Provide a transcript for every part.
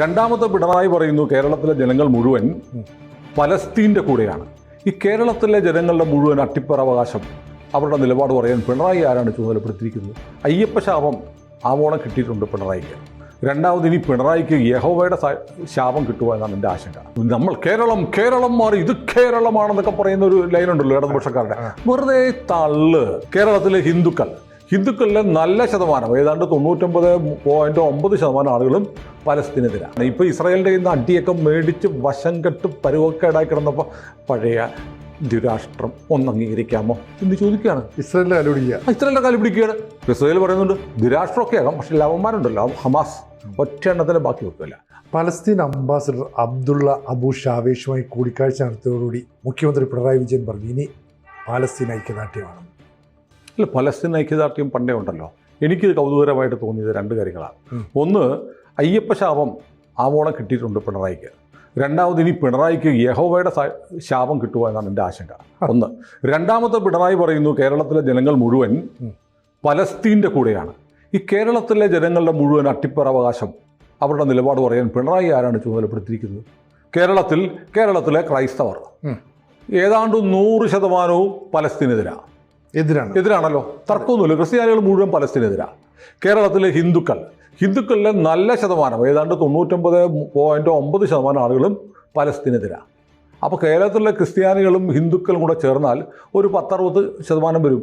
രണ്ടാമത്തെ പിണറായി പറയുന്നു കേരളത്തിലെ ജനങ്ങൾ മുഴുവൻ പലസ്തീന്റെ കൂടെയാണ്. ഈ കേരളത്തിലെ ജനങ്ങളുടെ മുഴുവൻ അട്ടിപ്പറവകാശം അവരുടെ നിലപാട് പറയാൻ പിണറായി ആരാണ് ചുമതലപ്പെടുത്തിയിരിക്കുന്നത്? അയ്യപ്പശാപം ആവോളം കിട്ടിയിട്ടുണ്ട് പിണറായിക്ക്. രണ്ടാമത് ഇനി പിണറായിക്ക് യഹോവയുടെ ശാപം കിട്ടുക എന്നാണ് എന്റെ ആശങ്ക. നമ്മൾ കേരളം കേരളം മാറി ഇത് കേരളമാണെന്നൊക്കെ പറയുന്ന ഒരു ലൈനുണ്ടല്ലോ ഇടതുപക്ഷക്കാരുടെ. വെറുതെ തള്ള്. കേരളത്തിലെ ഹിന്ദുക്കൾ ഹിന്ദുക്കളിലെ നല്ല ശതമാനം ഏതാണ്ട് തൊണ്ണൂറ്റൊമ്പത് പോയിന്റ് ഒമ്പത് ശതമാനം ആളുകളും പലസ്തീനെതിരാണ്. ഇപ്പോൾ ഇസ്രായേലിന്റെ നിന്ന് അടിയൊക്കെ മേടിച്ച് വശം കെട്ട് പരുവക്കേടായി കിടന്നപ്പോൾ പഴയ ദുരാഷ്ട്രം ഒന്ന് അംഗീകരിക്കാമോ എന്ന് ചോദിക്കുകയാണ്. ഇസ്രായേലിന്റെ കാലുപിടിക്കുക കാലം പിടിക്കുകയാണ് ഇസ്രായേൽ പറയുന്നുണ്ട് ദുരാഷ്ട്രമൊക്കെ ആകാം പക്ഷെ ലവന്മാരുണ്ടല്ലോ ഹമാസ് ഒറ്റ എണ്ണത്തിന് ബാക്കി വെക്കില്ല. പലസ്തീൻ അംബാസിഡർ അബ്ദുള്ള അബു ഷാവേഷുമായി കൂടിക്കാഴ്ച നടത്തിയതോടുകൂടി മുഖ്യമന്ത്രി പിണറായി വിജയൻ പറഞ്ഞു ഇനി പാലസ്തീൻ ഐക്യദാർഢ്യമാണ്. അല്ല പലസ്തീൻ ഐക്യദാർഢ്യം പണ്ടേ ഉണ്ടല്ലോ. എനിക്കിത് കൗതുകരമായിട്ട് തോന്നിയത് രണ്ട് കാര്യങ്ങളാണ്. ഒന്ന് അയ്യപ്പ ശാപം ആവോളം കിട്ടിയിട്ടുണ്ട് പിണറായിക്ക്. രണ്ടാമത് ഇനി പിണറായിക്ക് യഹോവയുടെ ശാപം കിട്ടുക എന്നാണ് എന്റെ ആശങ്ക. ഒന്ന് രണ്ടാമത്തെ പിണറായി പറയുന്നു കേരളത്തിലെ ജനങ്ങൾ മുഴുവൻ. പലസ്തീന്റെ കൂടെയാണ്. ഈ കേരളത്തിലെ ജനങ്ങളുടെ മുഴുവൻ അട്ടിപ്പറവകാശം അവരുടെ നിലപാട് പറയാൻ പിണറായി ആരാണ് ചുമതലപ്പെടുത്തിയിരിക്കുന്നത്? കേരളത്തിൽ കേരളത്തിലെ ക്രൈസ്തവർ. ഏതാണ്ട് നൂറ് ശതമാനവും പലസ്തീനെതിരാണ് എതിരാണ്. എതിരാണല്ലോ. തർക്കമൊന്നുമില്ല. ക്രിസ്ത്യാനികൾ മുഴുവൻ പലസ്തീനെതിരാണ് കേരളത്തിലെ ഹിന്ദുക്കൾ ഹിന്ദുക്കളിലെ നല്ല ശതമാനം ഏതാണ്ട് തൊണ്ണൂറ്റൊമ്പത് പോയിന്റ് ഒമ്പത് ശതമാനം ആളുകളും പലസ്തീനെതിരാണ് അപ്പോൾ കേരളത്തിലെ ക്രിസ്ത്യാനികളും ഹിന്ദുക്കളും കൂടെ ചേർന്നാൽ ഒരു പത്തറുപത് ശതമാനം വരും.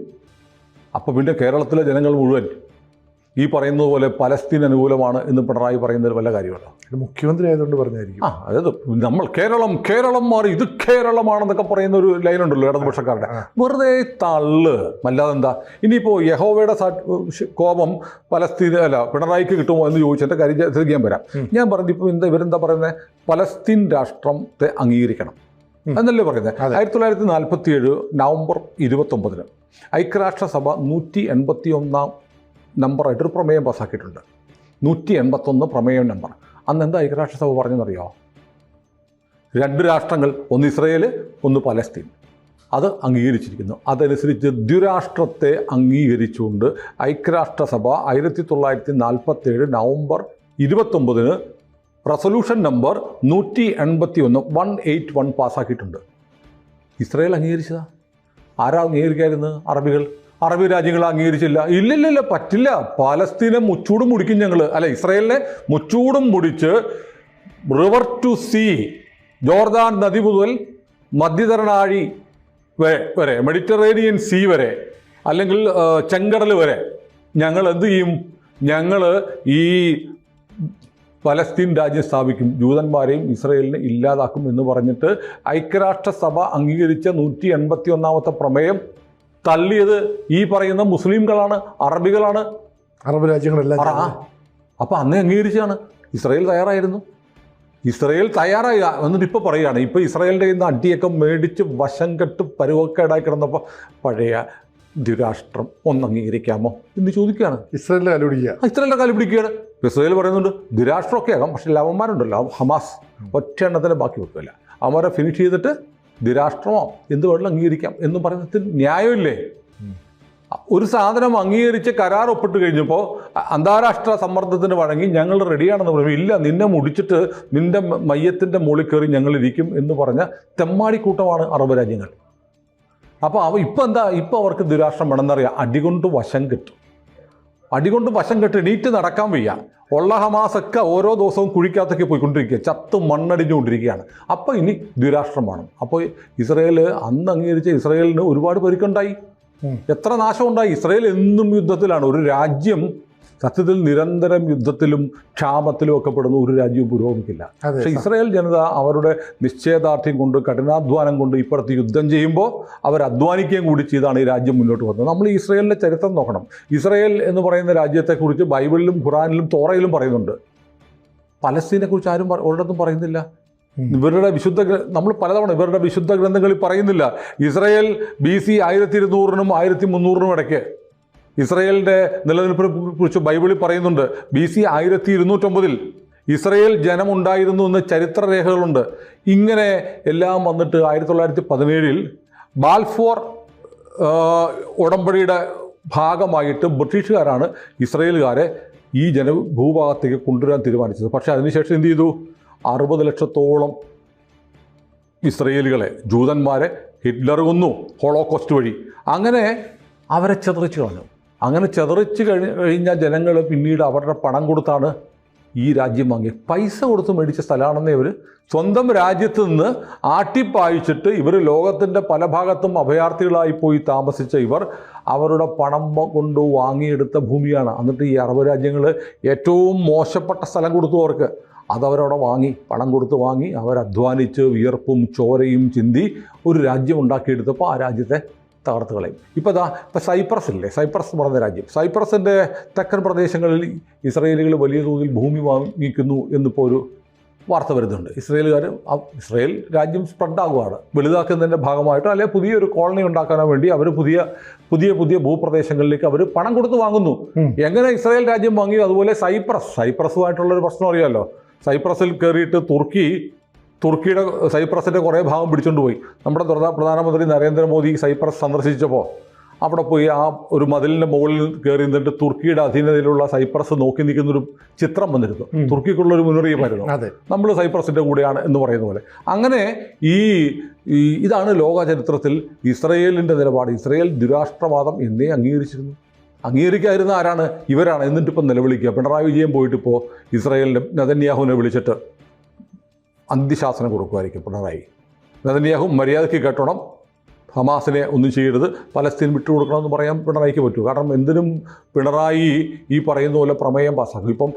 അപ്പോൾ പിന്നെ കേരളത്തിലെ ജനങ്ങൾ മുഴുവൻ ഈ പറയുന്നത് പോലെ പലസ്തീൻ അനുകൂലമാണ് എന്ന് പിണറായി പറയുന്നതിൽ വല്ല കാര്യമല്ലോ മുഖ്യമന്ത്രി ആയതുകൊണ്ട് പറഞ്ഞായിരിക്കും. ആ അതായത് നമ്മൾ കേരളം കേരളം മാറി ഇത് കേരളമാണെന്നൊക്കെ പറയുന്ന ഒരു ലൈൻ ഉണ്ടല്ലോ ഇടതുപക്ഷക്കാരുടെ. വെറുതെ തള്ള്. അല്ലാതെ എന്താ? ഇനിയിപ്പോൾ യഹോവയുടെ കോപം പലസ്തീൻ അല്ല പിണറായിക്ക് കിട്ടുമോ എന്ന് ചോദിച്ചെന്റെ കാര്യം ശ്രദ്ധിക്കാൻ വരാം. ഞാൻ പറഞ്ഞു ഇപ്പോൾ എന്താ ഇവരെന്താ പറയുന്നത് പലസ്തീൻ രാഷ്ട്രത്തെ അംഗീകരിക്കണം. എന്നല്ലേ പറയുന്നത്. ആയിരത്തി തൊള്ളായിരത്തി നാൽപ്പത്തി ഏഴ് നവംബർ ഇരുപത്തൊമ്പതിന് ഐക്യരാഷ്ട്രസഭ നൂറ്റി എൺപത്തി ഒന്നാം നമ്പറായിട്ടൊരു പ്രമേയം പാസ്സാക്കിയിട്ടുണ്ട്. നൂറ്റി എൺപത്തൊന്ന് പ്രമേയം നമ്പർ. അന്ന് എന്താ ഐക്യരാഷ്ട്രസഭ പറഞ്ഞെന്നറിയോ രണ്ട് രാഷ്ട്രങ്ങൾ ഒന്ന് ഇസ്രയേൽ ഒന്ന് പലസ്തീൻ. അത് അംഗീകരിച്ചിരിക്കുന്നു. അതനുസരിച്ച് ദ്വിരാഷ്ട്രത്തെ അംഗീകരിച്ചുകൊണ്ട് ഐക്യരാഷ്ട്രസഭ ആയിരത്തി തൊള്ളായിരത്തി നാൽപ്പത്തേഴ് നവംബർ ഇരുപത്തൊമ്പതിന് റെസൊല്യൂഷൻ നമ്പർ നൂറ്റി എൺപത്തി ഒന്ന് വൺ എയ്റ്റ് വൺ പാസ്സാക്കിയിട്ടുണ്ട്. ഇസ്രയേൽ അംഗീകരിച്ചതാ. ആരാ അംഗീകരിക്കായിരുന്നു അറബികൾ. അറബി രാജ്യങ്ങൾ അംഗീകരിച്ചില്ല. ഇല്ലില്ലില്ല പറ്റില്ല. പാലസ്തീനെ മുച്ചൂടും മുടിക്കും ഞങ്ങൾ അല്ല ഇസ്രയേലിനെ മുച്ചൂടും മുടിച്ച് റിവർ ടു സീ ജോർദാൻ നദി മുതൽ മധ്യധരണാഴി വരെ മെഡിറ്ററേനിയൻ സീ വരെ അല്ലെങ്കിൽ ചെങ്കടൽ വരെ ഞങ്ങൾ എന്ത് ചെയ്യും? ഞങ്ങൾ ഈ പലസ്തീൻ രാജ്യം സ്ഥാപിക്കും. ജൂതന്മാരെയും ഇസ്രയേലിനെ ഇല്ലാതാക്കും എന്ന് പറഞ്ഞിട്ട് ഐക്യരാഷ്ട്രസഭ അംഗീകരിച്ച നൂറ്റി എൺപത്തി ഒന്നാമത്തെ പ്രമേയം തള്ളിയത് ഈ പറയുന്ന മുസ്ലിംകളാണ് അറബികളാണ്. അറബ് രാജ്യങ്ങളെല്ലാം. ആ. അപ്പം അന്നേ അംഗീകരിച്ചാണ് ഇസ്രയേൽ തയ്യാറായിരുന്നു. ഇസ്രയേൽ തയ്യാറായി എന്നിട്ട് ഇപ്പോൾ പറയുകയാണ് ഇപ്പോൾ ഇസ്രയേലിന്റെ നിന്ന് അടിയൊക്കെ മേടിച്ച് വശം കെട്ട് പരുവക്കേടായി കിടന്നപ്പോൾ പഴയ ദുരാഷ്ട്രം ഒന്ന് അംഗീകരിക്കാമോ എന്ന് ചോദിക്കുകയാണ്. ഇസ്രയേലിന്റെ കാലുപിടിക്കുക ആ, ഇസ്രായേലിന്റെ കാലം പിടിക്കുകയാണ്. ഇസ്രയേൽ പറയുന്നുണ്ട് ദുരാഷ്ട്രമൊക്കെ ആകാം പക്ഷെ ലവന്മാരുണ്ടല്ലോ ഹമാസ്. ഒറ്റ എണ്ണത്തിന് ബാക്കി വെക്കില്ല അവരെ ഫിനിഷ് ചെയ്തിട്ട് ദുരാഷ്ട്രമോ എന്ത് വേണമെങ്കിലും അംഗീകരിക്കാം എന്ന് പറയുന്നതിൽ ന്യായമില്ലേ. ഒരു സാധനം അംഗീകരിച്ച് കരാർ ഒപ്പിട്ട് കഴിഞ്ഞപ്പോൾ അന്താരാഷ്ട്ര സമ്മർദ്ദത്തിന് വഴങ്ങി ഞങ്ങൾ റെഡിയാണെന്ന് പറഞ്ഞു. ഇല്ല നിന്നെ മുടിച്ചിട്ട് നിന്റെ മയ്യത്തിന്റെ മുകളിൽ കയറി ഞങ്ങൾ ഇരിക്കും എന്ന് പറഞ്ഞ തെമ്മാടിക്കൂട്ടമാണ് അറബ് രാജ്യങ്ങൾ. അപ്പോൾ അവ ഇപ്പം എന്താ? ഇപ്പം അവർക്ക് ദുരാഷ്ട്രം വേണമെന്നറിയാം. അടികൊണ്ട് വശം കിട്ടും. അടികൊണ്ട് വശം കെട്ട് എണീറ്റ് നടക്കാൻ വയ്യ. ഉള്ള ഹമാസൊക്കെ ഓരോ ദിവസവും കുഴിക്കകത്തൊക്കെ പോയിക്കൊണ്ടിരിക്കുക. ചത്ത് മണ്ണടിഞ്ഞുകൊണ്ടിരിക്കുകയാണ്. അപ്പോൾ ഇനി ദ്വിരാഷ്ട്രം വേണം. അപ്പോൾ ഇസ്രയേൽ അന്ന് അംഗീകരിച്ച ഇസ്രയേലിന് ഒരുപാട് പരിക്കുണ്ടായി. എത്ര നാശമുണ്ടായി ഇസ്രയേൽ എന്നും യുദ്ധത്തിലാണ്. ഒരു രാജ്യം സത്യത്തിൽ നിരന്തരം യുദ്ധത്തിലും ക്ഷാമത്തിലും ഒക്കെ പെടുന്ന ഒരു രാജ്യവും പുരോഗമിക്കില്ല. പക്ഷെ ഇസ്രായേൽ ജനത അവരുടെ നിശ്ചയദാർഢ്യം കൊണ്ട് കഠിനാധ്വാനം കൊണ്ട് ഇപ്പുറത്ത് യുദ്ധം ചെയ്യുമ്പോൾ അവർ അധ്വാനിക്കുകയും കൂടി ചെയ്താണ് ഈ രാജ്യം മുന്നോട്ട് വന്നത്. നമ്മൾ ഇസ്രയേലിന്റെ ചരിത്രം നോക്കണം. ഇസ്രായേൽ എന്ന് പറയുന്ന രാജ്യത്തെക്കുറിച്ച് ബൈബിളിലും ഖുറാനിലും തോറയിലും പറയുന്നുണ്ട്. പലസ്തീനെക്കുറിച്ച് ആരും ഒരിടത്തും പറയുന്നില്ല. ഇവരുടെ വിശുദ്ധ നമ്മൾ പലതവണ ഇവരുടെ വിശുദ്ധ ഗ്രന്ഥങ്ങളിൽ പറയുന്നില്ല. ഇസ്രായേൽ ബി സി ആയിരത്തി ഇരുന്നൂറിനും ആയിരത്തി മുന്നൂറിനും ഇടയ്ക്ക് ഇസ്രയേലിന്റെ നിലനിൽപ്പിനെ കുറിച്ച് ബൈബിളിൽ പറയുന്നുണ്ട്. ബി സി ആയിരത്തി ഇരുന്നൂറ്റൊമ്പതിൽ ഇസ്രയേൽ ജനമുണ്ടായിരുന്നു എന്ന് ചരിത്രരേഖകളുണ്ട്. ഇങ്ങനെ എല്ലാം വന്നിട്ട് ആയിരത്തി തൊള്ളായിരത്തി പതിനേഴിൽ ബാൽഫോർ ഉടമ്പടിയുടെ ഭാഗമായിട്ട് ബ്രിട്ടീഷുകാരാണ് ഇസ്രയേലുകാരെ ഈ ജനഭൂഭാഗത്തേക്ക് കൊണ്ടുവരാൻ തീരുമാനിച്ചത്. പക്ഷേ അതിനുശേഷം എന്ത് ചെയ്തു? അറുപത് ലക്ഷത്തോളം ഇസ്രയേലുകളെ ജൂതന്മാരെ ഹിറ്റ്ലർ കൊന്നു ഹോളോകോസ്റ്റ് വഴി. അങ്ങനെ അവരെ ചെതറിച്ചു കളഞ്ഞു. അങ്ങനെ ചെതറിച്ച് കഴി കഴിഞ്ഞ ജനങ്ങൾ പിന്നീട് അവരുടെ പണം കൊടുത്താണ് ഈ രാജ്യം വാങ്ങി പൈസ കൊടുത്ത് മേടിച്ച സ്ഥലമാണെന്നേ ഇവർ സ്വന്തം രാജ്യത്ത് നിന്ന് ആട്ടിപ്പായിച്ചിട്ട് ഇവർ ലോകത്തിന്റെ പല ഭാഗത്തും അഭയാർത്ഥികളായി പോയി താമസിച്ച ഇവർ അവരുടെ പണം കൊണ്ട് വാങ്ങിയെടുത്ത ഭൂമിയാണ്. എന്നിട്ട് ഈ അറബ് രാജ്യങ്ങൾ ഏറ്റവും മോശപ്പെട്ട സ്ഥലം കൊടുത്തു അവർക്ക്. അതവരവിടെ വാങ്ങി പണം കൊടുത്ത് വാങ്ങി അവരധ്വാനിച്ച് വിയർപ്പും ചോരയും ചിന്തി ഒരു രാജ്യം ഉണ്ടാക്കിയെടുത്തപ്പോൾ ആ രാജ്യത്തെ തകർത്ത് കളയും. ഇപ്പോൾ ഇതാ ഇപ്പോൾ സൈപ്രസ് ഇല്ലേ? സൈപ്രസ് എന്ന് പറയുന്ന രാജ്യം. സൈപ്രസിന്റെ തെക്കൻ പ്രദേശങ്ങളിൽ ഇസ്രയേലുകൾ വലിയ തോതിൽ ഭൂമി വാങ്ങിക്കുന്നു എന്നിപ്പോൾ ഒരു വാർത്ത വരുന്നുണ്ട്. ഇസ്രയേലുകാർ ഇസ്രയേൽ രാജ്യം സ്പ്രെഡ് ആകുകയാണ് വലുതാക്കുന്നതിന്റെ ഭാഗമായിട്ടോ അല്ലെങ്കിൽ പുതിയൊരു കോളനി ഉണ്ടാക്കാനോ വേണ്ടി അവർ പുതിയ പുതിയ പുതിയ ഭൂപ്രദേശങ്ങളിലേക്ക് അവർ പണം കൊടുത്ത് വാങ്ങുന്നു. എങ്ങനെ ഇസ്രയേൽ രാജ്യം വാങ്ങിയോ അതുപോലെ സൈപ്രസ്. സൈപ്രസുമായിട്ടുള്ളൊരു പ്രശ്നം അറിയാമല്ലോ സൈപ്രസിൽ കയറിയിട്ട് തുർക്കി തുർക്കിയുടെ സൈപ്രസിന്റെ കുറേ ഭാഗം പിടിച്ചുകൊണ്ട് പോയി. നമ്മുടെ പ്രധാ- പ്രധാനമന്ത്രി നരേന്ദ്രമോദി സൈപ്രസ് സന്ദർശിച്ചപ്പോൾ അവിടെ പോയി ആ ഒരു മതിലിന്റെ മുകളിൽ കയറി നിന്നിട്ട് തുർക്കിയുടെ അധീനതയിലുള്ള സൈപ്രസ് നോക്കി നിൽക്കുന്നൊരു ചിത്രം വന്നിരുന്നു. തുർക്കിക്കുള്ള തുർക്കിക്കുള്ളൊരു മുന്നറിയിപ്പായിരുന്നു. അതെ. നമ്മൾ സൈപ്രസിന്റെ കൂടെയാണ് എന്ന് പറയുന്ന പോലെ. അങ്ങനെ ഈ ഈ ഇതാണ് ലോക ചരിത്രത്തിൽ ഇസ്രയേലിന്റെ നിലപാട്. ഇസ്രയേൽ ദുരാഷ്ട്രവാദം എന്നേ അംഗീകരിച്ചിരുന്നു. അംഗീകരിക്കാതിരുന്ന ആരാണ്? ഇവരാണ്. എന്നിട്ടിപ്പോൾ നിലവിളിക്കുക. പിണറായി വിജയൻ പോയിട്ടിപ്പോൾ ഇസ്രയേലിന്റെ നദന്യാഹുവിനെ വിളിച്ചിട്ട് അന്ത്യശാസനം കൊടുക്കുമായിരിക്കും പിണറായി. നെതന്യാഹു മര്യാദയ്ക്ക് കെട്ടണം. ഹമാസിനെ ഒന്നും ചെയ്യരുത്. പലസ്തീൻ വിട്ടുകൊടുക്കണമെന്ന് പറയാൻ പിണറായിക്ക് പറ്റൂ. കാരണം എന്തിനും പിണറായി ഈ പറയുന്ന പോലെ പ്രമേയം പാസ്സാക്കും ഇപ്പം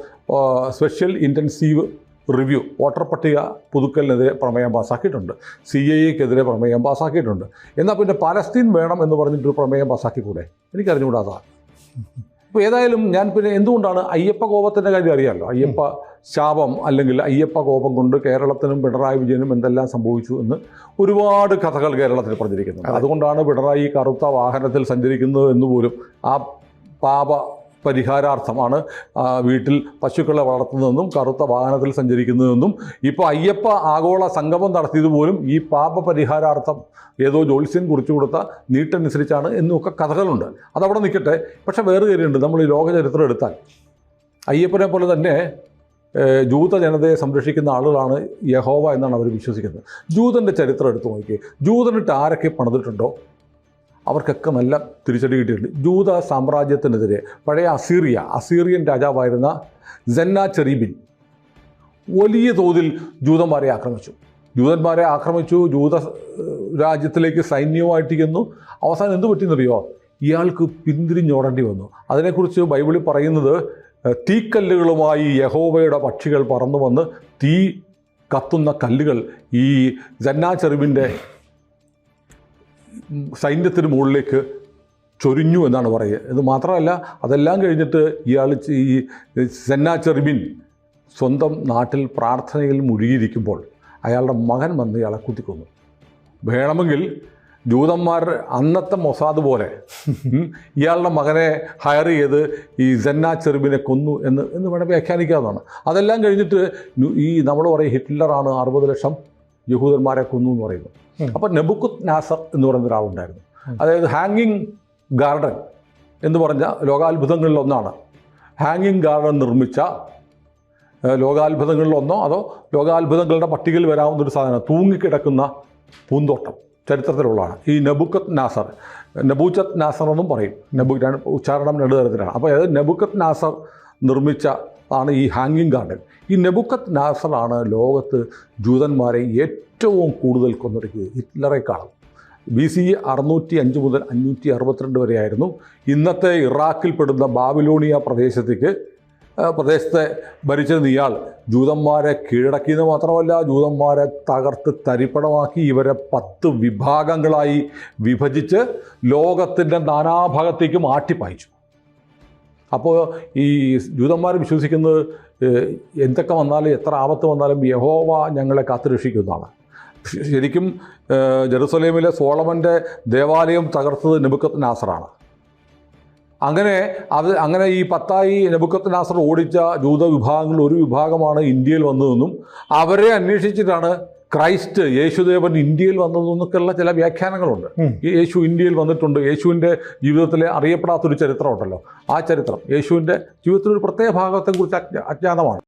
സ്പെഷ്യൽ ഇന്റൻസീവ് റിവ്യൂ വോട്ടർ പട്ടിക പുതുക്കലിനെതിരെ പ്രമേയം പാസ്സാക്കിയിട്ടുണ്ട് സി എ എക്കെതിരെ പ്രമേയം പാസ്സാക്കിയിട്ടുണ്ട് എന്നാൽ പിന്നെ പലസ്തീൻ വേണം എന്ന് പറഞ്ഞിട്ടൊരു പ്രമേയം പാസ്സാക്കിക്കൂടെ എനിക്കറിഞ്ഞുകൂടാതാ ഇപ്പോൾ ഏതായാലും ഞാൻ പിന്നെ എന്തുകൊണ്ടാണ് അയ്യപ്പ കോപത്തിന്റെ കാര്യം അറിയാമല്ലോ അയ്യപ്പ ശാപം അല്ലെങ്കിൽ അയ്യപ്പ കോപം കൊണ്ട് കേരളത്തിനും പിണറായി വിജയനും എന്തെല്ലാം സംഭവിച്ചു എന്ന് ഒരുപാട് കഥകൾ കേരളത്തിൽ പ്രചരിക്കുന്നുണ്ട് അതെ. അതുകൊണ്ടാണ് പിണറായി കറുത്ത വാഹനത്തിൽ സഞ്ചരിക്കുന്നത് എന്ന് പോലും ആ പാപ പരിഹാരാർത്ഥമാണ് വീട്ടിൽ പശുക്കളെ വളർത്തുന്നതെന്നും കറുത്ത വാഹനത്തിൽ സഞ്ചരിക്കുന്നതെന്നും ഇപ്പോൾ അയ്യപ്പ ആഗോള സംഗമം നടത്തിയത് പോലും ഈ പാപ പരിഹാരാർത്ഥം ഏതോ ജ്യോത്സ്യൻ കുറിച്ചു കൊടുത്ത നീട്ടനുസരിച്ചാണ് എന്നൊക്കെ കഥകളുണ്ട്. അതവിടെ നിൽക്കട്ടെ. പക്ഷേ വേറെ കാര്യമുണ്ട്. നമ്മൾ ഈ ലോക ചരിത്രം എടുത്താൽ അയ്യപ്പനെ പോലെ തന്നെ ജൂത ജനതയെ സംരക്ഷിക്കുന്ന ആളുകളാണ് യഹോവ എന്നാണ് അവർ വിശ്വസിക്കുന്നത്. ജൂതന്റെ ചരിത്രം എടുത്തു നോക്കി ജൂതനിട്ട് ആരൊക്കെ പണിതിട്ടുണ്ടോ? അവർക്കൊക്കെ നല്ല തിരിച്ചടി കിട്ടിയിട്ടുണ്ട്. ജൂത സാമ്രാജ്യത്തിനെതിരെ പഴയ അസീറിയ അസീറിയൻ രാജാവായിരുന്ന സെന്ന ചെറീബിൻ വലിയ തോതിൽ ജൂതന്മാരെ ആക്രമിച്ചു. ജൂതന്മാരെ ആക്രമിച്ചു ജൂത രാജ്യത്തിലേക്ക് സൈന്യവുമായിട്ട് ചെന്നു. അവസാനം എന്ത് പറ്റിയെന്നറിയോ? ഇയാൾക്ക് പിന്തിരിഞ്ഞോടേണ്ടി വന്നു. അതിനെക്കുറിച്ച് ബൈബിളിൽ പറയുന്നത് തീക്കല്ലുകളുമായി യഹോവയുടെ പക്ഷികൾ പറന്നു വന്ന് തീ കത്തുന്ന കല്ലുകൾ ഈ ജന്നാ ചെറുവിന്റെ സൈന്യത്തിന് മുകളിലേക്ക് ചൊരിഞ്ഞു എന്നാണ് പറയുക. ഇത് മാത്രമല്ല അതെല്ലാം കഴിഞ്ഞിട്ട് ഇയാൾ ഈ സെന്നാ സ്വന്തം നാട്ടിൽ പ്രാർത്ഥനയിൽ മുഴുകിയിരിക്കുമ്പോൾ അയാളുടെ മകൻ വന്ന് ഇയാളെ കുത്തിക്കൊന്നു വേണമെങ്കിൽ ജൂതന്മാർ അന്നത്തെ മൊസാദ് പോലെ ഇയാളുടെ മകനെ ഹയർ ചെയ്ത് ഈ സെന്നാ ചെറുബിനെ കൊന്നു എന്ന് എന്ന് വേണം വ്യാഖ്യാനിക്കാവുന്നതാണ്. അതെല്ലാം കഴിഞ്ഞിട്ട് ഈ നമ്മൾ പറയും ഹിറ്റ്ലറാണ് അറുപത് ലക്ഷം യഹൂദന്മാരെ കൊന്നു എന്ന് പറയുന്നു. അപ്പോൾ അപ്പം നെബുക്കുത് നാസർ എന്ന് പറയുന്ന ഒരാളുണ്ടായിരുന്നു. അതായത് ഹാങ്ങിങ് ഗാർഡൻ എന്ന് പറഞ്ഞ ലോകാത്ഭുതങ്ങളിൽ ഒന്നാണ്. ഹാങ്ങിങ് ഗാർഡൻ നിർമ്മിച്ച ലോകാത്ഭുതങ്ങളിലൊന്നോ ലോകാത്ഭുതങ്ങളിൽ ഒന്നോ അതോ ലോകാത്ഭുതങ്ങളുടെ പട്ടികയിൽ വരാവുന്ന ഒരു സാധനം തൂങ്ങിക്കിടക്കുന്ന പൂന്തോട്ടം. ചരിത്രത്തിലുള്ളതാണ്. ഈ നബുക്കത്ത് നാസർ നബൂച്ചത്ത് നാസർ എന്നും പറയും. നബു ഉച്ചാരണം രണ്ട് തരത്തിലാണ്. അപ്പോൾ അതായത് നബുക്കത്ത് നാസർ നിർമ്മിച്ച ആണ് ഈ ഹാങ്ങിങ് ഗാർഡൻ. ഈ നെബുക്കത്ത് നാസറാണ് ലോകത്ത് ജൂതന്മാരെ ഏറ്റവും കൂടുതൽ കൊന്നൊടുക്കിയത്. ഹിറ്റ്ലറേക്കാളും ബി സി അറുന്നൂറ്റി അഞ്ച് മുതൽ അഞ്ഞൂറ്റി അറുപത്തിരണ്ട് വരെയായിരുന്നു. ഇന്നത്തെ ഇറാഖിൽപ്പെടുന്ന ബാബിലോണിയ പ്രദേശത്തേക്ക് പ്രദേശത്തെ ഭരിച്ചിരുന്ന ഇയാൾ ജൂതന്മാരെ കീഴടക്കിയെന്ന് മാത്രമല്ല ജൂതന്മാരെ തകർത്ത് തരിപ്പണമാക്കി ഇവരെ പത്ത് വിഭാഗങ്ങളായി വിഭജിച്ച് ലോകത്തിന്റെ നാനാഭാഗത്തേക്കും ആട്ടിപ്പായിച്ചു അപ്പോൾ ഈ ജൂതന്മാർ വിശ്വസിക്കുന്നത് എന്തൊക്കെ വന്നാലും എത്ര ആപത്ത് വന്നാലും യഹോവ ഞങ്ങളെ കാത്തുരക്ഷിക്കുന്നതാണ്. ശരിക്കും ജെറുസലേമിലെ സോളമന്റെ ദേവാലയം തകർത്തത് നെബുക്കത്ത് നാസറാണ് അങ്ങനെ അത് അങ്ങനെ ഈ പത്തായി നെബുക്കത്ത് നാസർ ഓടിച്ച ജൂത വിഭാഗങ്ങളിൽ ഒരു വിഭാഗമാണ് ഇന്ത്യയിൽ വന്നതെന്നും അവരെ അന്വേഷിച്ചിട്ടാണ് ക്രൈസ്റ്റ് യേശുദേവൻ ഇന്ത്യയിൽ വന്നതെന്നൊക്കെയുള്ള ചില വ്യാഖ്യാനങ്ങളുണ്ട്. യേശു ഇന്ത്യയിൽ വന്നിട്ടുണ്ട്. യേശുവിന്റെ ജീവിതത്തിലെ അറിയപ്പെടാത്തൊരു ചരിത്രമുണ്ടല്ലോ. ആ ചരിത്രം യേശുവിന്റെ ജീവിതത്തിലൊരു പ്രത്യേക ഭാഗത്തെക്കുറിച്ച് അജ്ഞ- അജ്ഞാതമാണ്.